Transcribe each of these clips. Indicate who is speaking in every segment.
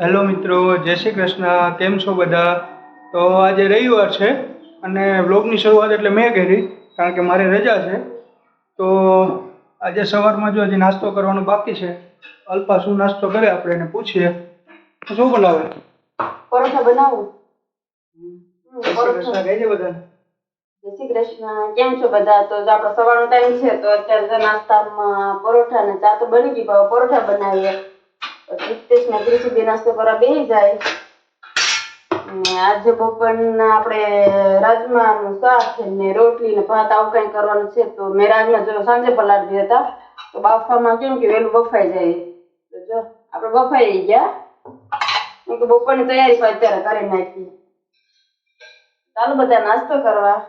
Speaker 1: Hello મિત્રો જય શ્રી કૃષ્ણ. કેમ છો બધા? તો આજે રવિવાર છે અને વ્લોગની શરૂઆત એટલે મેં કરી કારણ કે મારે રજા છે. તો આજે સવારમાં જો હજી નાસ્તો કરવાનો બાકી છે અલ્પા શું નાસ્તો કરે આપણે એને પૂછીએ. તો શું બનાવે?
Speaker 2: પરોઠા બનાવું?
Speaker 1: જય શ્રી કૃષ્ણ
Speaker 2: કેમ છો બધા? તો આપણો સવારનો ટાઈમ છે તો અત્યારે નાસ્તામાં પરોઠા ને ચા તો બની ગઈ પરોઠા બનાવીએ. પછી ને ને ક્રિશુબેન નાસ્તો કરવા બેસી જાય. આજે બપોરના આપણે રાજમાનું શાક ને રોટલી ને ભાત, આવું કંઈ કરવાનું છે. તો મેં રાજમા જો સાંજે પલાળી હતા. તો બાફવામાં કેમ કે વહેલું બફાઈ જાય. તો જો, આપણે બફાઈ ગયા. કે બપોરની તૈયારી પણ અત્યારે કરી નાખી. ચાલો બધા નાસ્તો કરવા.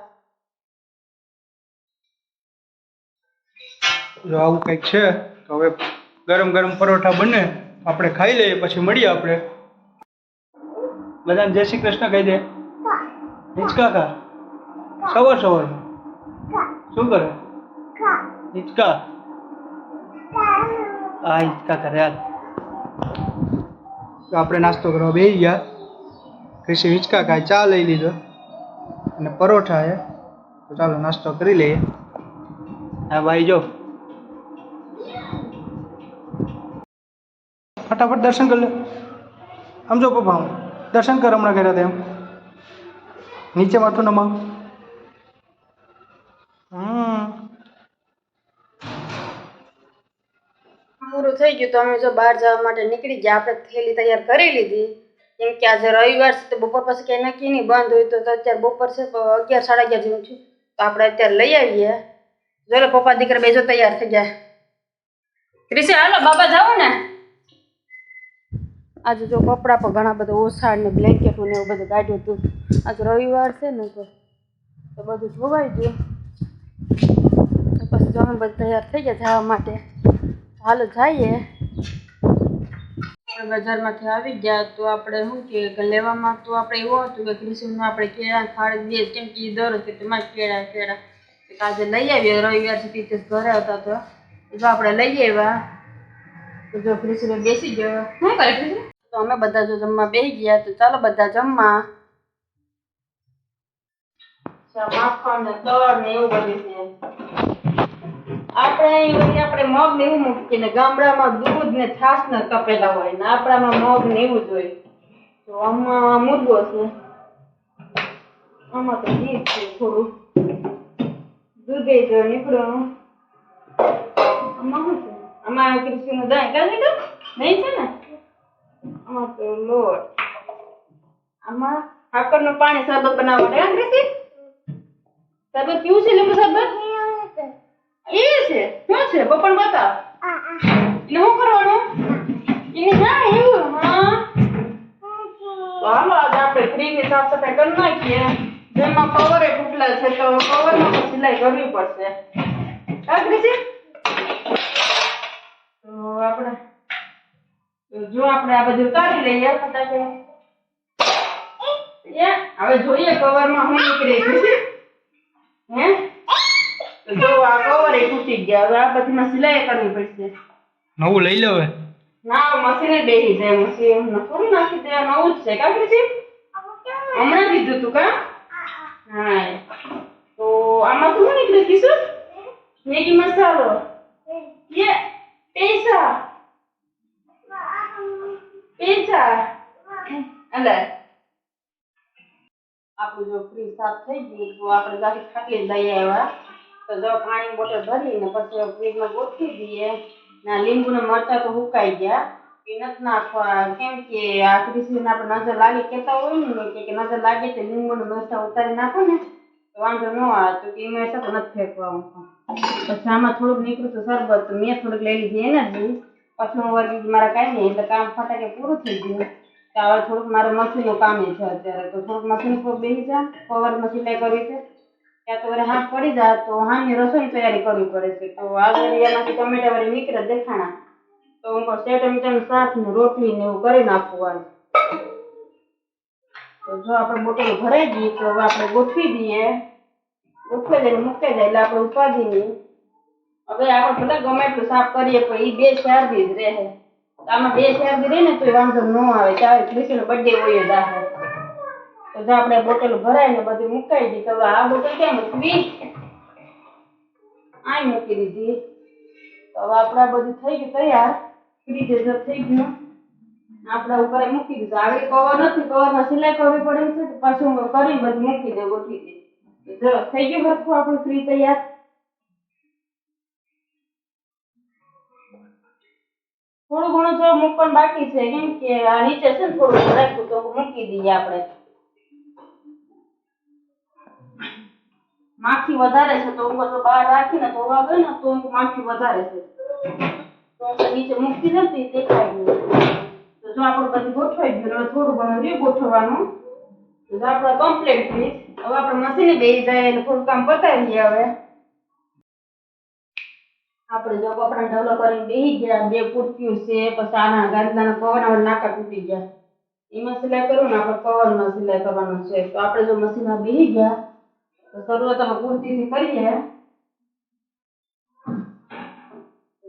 Speaker 1: જો આવું કંઈક છે, તો હવે ગરમ ગરમ પરોઠા બને. આપણે ખાઈ લઈએ, પછી મળીએ આપણે. બધાને જય શ્રી કૃષ્ણ કહી દે. હિંચકા ખા. સવાર સવારમાં. શું કરે? હિંચકા. આ હિંચકા કરે તો આપણે નાસ્તો કરવા બેસી ગયા. પછી હિંચકા ખાય, ચા લઈ લીધો. અને પરોઠા એ તો ચાલો નાસ્તો કરી લઈએ. હા, ભાઈ, જો. ફટાફટ દર્શન કરી લે. આમ જો પપ્પા. દર્શન કર હમણાં કર્યા તેમ. નીચે માથું નમાવ.
Speaker 2: પૂરું થઈ ગયું તો અમે જો બહાર જવા માટે નીકળી ગયા. આપણે થેલી તૈયાર કરી લીધી. કેમ કે આજે રવિવાર છે તો બપોર પછી ક્યાંય નક્કી નહીં બંધ હોય તો અત્યારે બપોર છે અગિયાર સાડા અગિયાર જેવું છું તો આપણે અત્યારે લઈ આવીએ. જો પપ્પા દીકરા બેજો તૈયાર થઈ ગયા. ક્રિશે હાલો બાબા જાઓ ને. આજે જો કપડાં પણ ઘણા બધા ઓછાડ ને બ્લેન્કેટો ને એવું બધું કાઢ્યું હતું. આજે રવિવાર છે ને તો તો બધું ધોવાઈ ગયું. પછી જો બધું તૈયાર થઈ ગયા જવા માટે. હાલો જઈએ. બજારમાંથી આવી ગયા તો આપણે શું કે લેવામાં તો આપણે એવું હતું કે કૃષિમાં આપણે કેળા ખાડી દઈએ કેમ કે દર કે તેમાં કેળા કેળા. આજે લઈ આવીએ. રવિવાર સુધી તે ઘરે હતા તો. જો આપણે લઈ આવ્યા. તો જો કૃષિમાં બેસી ગયો. શું કરે કૃષિ? તો અમે બધા જો જમવા બેસી ગયા તો ચાલો બધા જમવા. ને ને આપણે મગ ને એવું મૂકીએ ને ગામડામાં દૂધ ને છાસ ને તપેલા હોય ને આપણામાં મગ ને એવું જ હોય. તો આમાં મુદ્દો છે. આમાં તો ઘી છે થોડું. દૂધે જો નીકળ્યું આમાં શું આમાં કૃષિનું દાય કાઢી દો નહીં છે ને? આમાં તો લોટ આમાં સાકરનું પાણી શરબત બનાવવા હા કૃષિ શરબત પીવું છે લીંબુ શરબત? એ છે. શું છે? બપણ બતાવ. એટલે શું કરવાનું? એને હા. હાલો, આજે આપણે ફ્રીની સાફ સફાઈ કરી નાખીએ. જેમાં કવરે એ છે, તો કવરમાં પણ સિલાઈ કરવી પડશે. કૃષિ તો આપણે જો આપણે આ બધું કરી લઈએ ફટાફટ હવે જોઈએ કવરમાં શું નીકળે છે હે જો આ કવર એ તૂટી ગયા હવે આ બધીમાં સિલાઈ કરવી પડશે
Speaker 1: નવું લઈ લે હવે
Speaker 2: ના મશીને બેસી જાય મશીન થોડી નાખી દે નવું જ છે કા કૃષિ હમણાં કીધું તું કા હા તો આમાં શું નીકળે કીશું મેગી મસાલો યે પૈસા પૈસા અલે આપણું જો ફ્રી સાફ થઈ ગયું, તો આપણે જાતે ખાટલી લઈ આવ્યા. તો જો પાણી બોટલ ભરીને પછી ફ્રીજમાં ગોઠવી દઈએ. ના લીંબુ ને મરચા તો હુકાઈ ગયા. એ નથી નાખવા. કેમ કે આ કૃષિને આપણે નજર લાગે કહેતા હોય ને કે નજર લાગે તો લીંબુ ને મરચા ઉતારી નાખો ને, તો વાંધો ન આવે. તો કે એમાં તો નથી ફેંકવા પછી આમાં થોડુંક નીકળ્યું તો શરબત. મેં થોડુંક લઈ લીધી એનર્જી. પછી હું વર્ગી મારા કાંઈ નહીં એટલે કામ ફટાકે પૂરું થઈ ગયું. તો હવે થોડુંક મારે મશીનનું કામ છે અત્યારે. તો થોડુંક મશીન પર બેસી જા કવરમાં સિલાઈ કરી છે? ત્યાં તો વરે હાથ પડી જાય તો હાની રસોઈ તૈયારી કરવી પડે છે. તો આગળ એમાંથી ટમેટા વરે નીકળે દેખાણા. તો હું પણ સેવ ટમેટાનું શાક ને રોટલી ને એવું કરી નાખવું આજ તો જો આપણે બોટલ ભરાઈ ગઈ, તો આપણે ગોઠવી દઈએ. ગોઠવી દઈએ મૂકી જાય એટલે આપણે ઉપાધી નહીં હવે આપણે ભલે ગમે એટલું સાફ કરીએ, પણ એ બે ચાર બી જ રહે. આમાં બે શેરડી રહે ને તો વાંધો ન આવે. ચાલે ક્રિશનો બર્થડે હોય જ તો જો આપણે બોટલ ભરાય ને બધી મુકાઈ દીધી હવે આ બોટલ ક્યાં મૂકવી? આય મૂકી દીધી. હવે આપણે બધું થઈ ગયું તૈયાર. ફ્રીજ થઈ ગયું. આપણા ઉપર મૂકી દીધું. આગળ કવર નથી કવરમાં સિલાઈ કરવી પડે છે પાછું કરી બધું મૂકી દે ગોઠવી દે. જો થઈ ગયું હરખું આપણું ફ્રી તૈયાર. થોડું ઘણું જો મૂકવાનું બાકી છે. કેમ કે આ નીચે છે ને થોડું રાખ્યું તો મૂકી દઈએ આપણે. માખી વધારે છે તો ઉપર તો બહાર રાખીને ધોવા ગઈ ને તો માખી વધારે છે. તો નીચે મૂકી તો દેખાય નહીં. તો જો આપણે બધું ગોઠવાઈ ગયું, હવે થોડું ઘણું રી ગોઠવવાનું. તો આપણે કમ્પ્લીટ થઈ હવે આપણે મશીને બેસી જાય એટલે થોડું કામ પતાવીએ હવે. આપણે જો કપડા ઢગલો કરીને બેસી ગયા, બે કુર્તીઓ છે, પછી આના ગાંધીના કવરના નાકા તૂટી ગયા. એમાં સિલાઈ કરું ને આપણે કવરમાં સિલાઈ કરવાનું છે. તો આપણે જો મશીનમાં બેસી ગયા, તો શરૂઆતમાં કુર્તીથી કરીએ.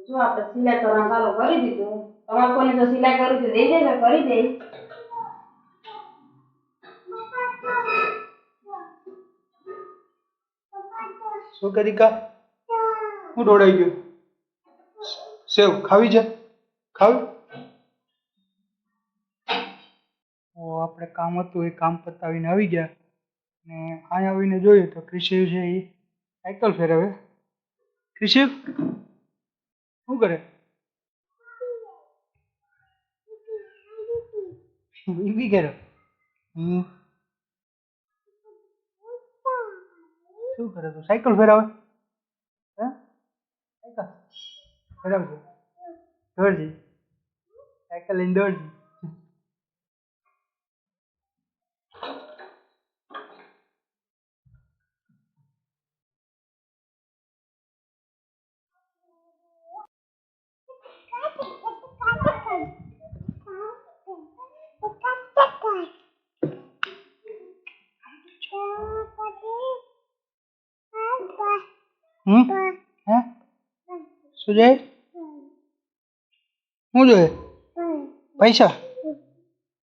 Speaker 2: જો આપણે સિલાઈ કરવાનું ચાલુ કરી દીધું. તમારે કોઈને જો સિલાઈ કરવી તો દઈ દેજો કરી દે.
Speaker 1: શું કરી કા? હું દોડાઈ ગયો. સેવ ખાવી છે? ખાવી. આપણે કામ હતું, એ કામ પતાવીને આવી ગયા. ને અહીંયા આવીને જોયું તો ક્રિશિવ છે એ સાયકલ ફેરવે ક્રિશિવ શું કરે? ઈવી કરે. શું કરે તું? સાયકલ ફેરવે હે? સાયકલ ફેરવજે દોડજી. સાયકલ લઈને દોડજી. હમ? હે? શું જોઈએ શું જોઈએ? પૈસા?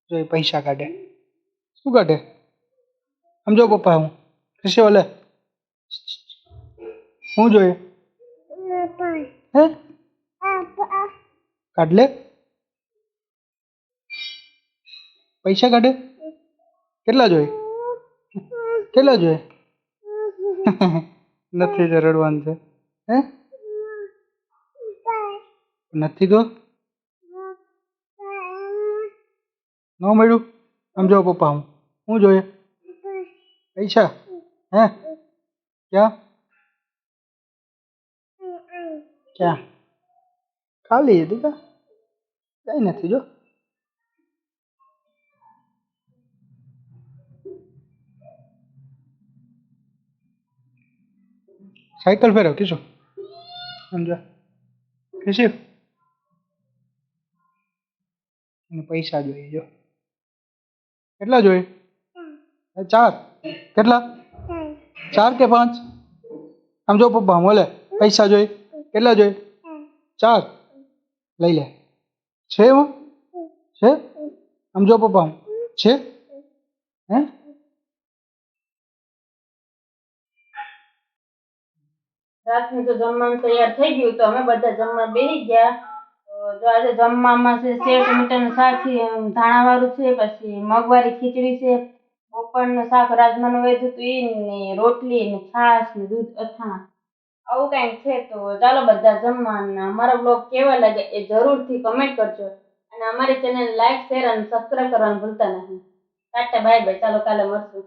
Speaker 1: જોઈએ પૈસા કાઢે. શું કાઢે? સમજો પપ્પા હું. કશે ઓલે. શું જોઈએ? હે? કાઢ લે. પૈસા કાઢે? કેટલા જોઈએ? કેટલા જોઈએ? નથી જ રડવાનું છે. હે? નથી તો? ન મળ્યું? સમજો પપ્પા, હું શું જોઈએ? પૈસા? હે? ક્યાં? ક્યાં? ખાલી હતી કા? કઈ નથી જો. સાયકલ ફેરવ, કીશું. સમજા કીશું. પૈસા જોઈએ જો. કેટલા જોઈએ? ચાર. કેટલા? ચાર કે પાંચ? આમ જો પપ્પા બોલે. પૈસા જોઈએ. કેટલા જોઈએ? ચાર. લઈ લે. છે એમાં છે? આમ જો પપ્પા છે? હે?
Speaker 2: રાતનું તો જમવાનું તૈયાર થઈ ગયું તો અમે બધા જમવા બેસી ગયા. તો આજે જમવામાં છે શેઠ ટમેટાનું શાક છે ધાણા વાળું છે, પછી મગવારી ખીચડી છે. બપોરનું શાક રાજમાનું વેધું હતું એ ને રોટલી ને છાશ ને દૂધ અથાણા. આવું કાંઈક છે તો ચાલો બધા જમવાના અમારો બ્લોગ કેવા લાગે એ જરૂરથી કમેન્ટ કરજો. અને અમારી ચેનલ લાઈક શેર અને સબસ્ક્રાઈબ કરવાનું ભૂલતા નહીં. ટાટા બાય બાય ચાલો કાલે મળશું.